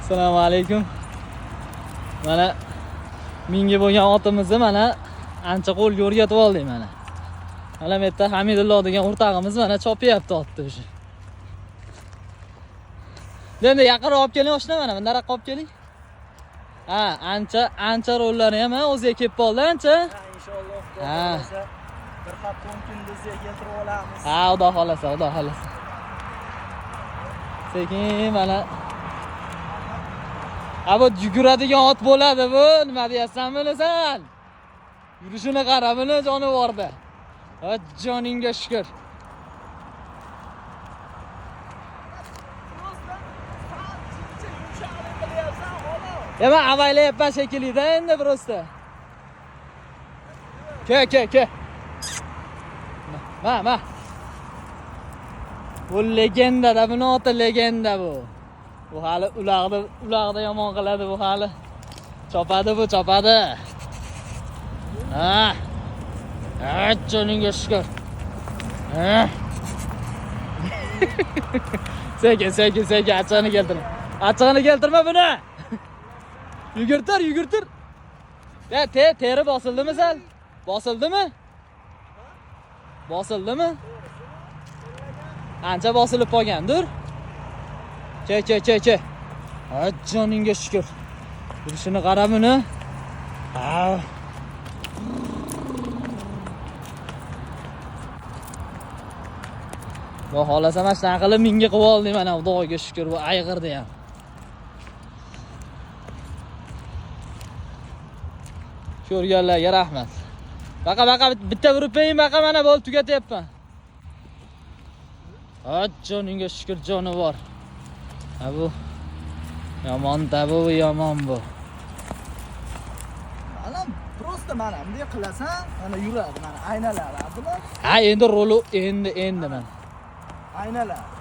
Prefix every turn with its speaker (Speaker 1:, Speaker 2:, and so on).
Speaker 1: assalomu alaykum mana mingi bo'lgan otimizni mana ancha qo'lga o'rgatib oldik mana mana bu yerda hamidullo degan o'rtog'imiz mana chopyapti otni уже endi yaqinroq olib keling oshna mana bundaroqqa olib keling ha ancha ancha rollari ham ha, o'ziga kelib qoldi ancha
Speaker 2: inshaalloh
Speaker 1: Ha.
Speaker 2: xohlasa bir hafta o'n kunduzga keltirib olamiz
Speaker 1: ha xudo xohlasa xudo xohlasa sekin mana ava yuguradigan ot bo'ladi bu nima deyapsan bilasan yurishini qara buni jonivorni joningga shukur Hemen havayla yapma şekilde endi burası. Ke ke ke. Ma ma. Bu legenda da bunu ota legenda bu bu hali ulag'da ulag'da yomon qiladi bu hali. Chopadi bu chopadi. Ha. Joningga shukur. Sekin sekin sekin achchig'ini keltirma. Achchig'ini keltirma buni. Yugurtir yugurtir. Ya te teri bosildimi sal? Bosildimi? Bosildimi? Ancha bosilib qolgan dur ke ke ke ha joningga shukur yurishini qara buni ha bu xohlasa mana shunaqa minga qilib oldik mana xudoga shukur bu ayg'irni ham ko'rganlarga rahmat baqa baqa bitta urib qo'ying baqa mana bo'ldi tugatyapman ha joningga shukur jonivor bu yomon-da bu yomon bu.
Speaker 2: Mana просто mana bunday qilasan mana yuradi mana aynalar
Speaker 1: ha endi roli endi endi mana.
Speaker 2: Aynalar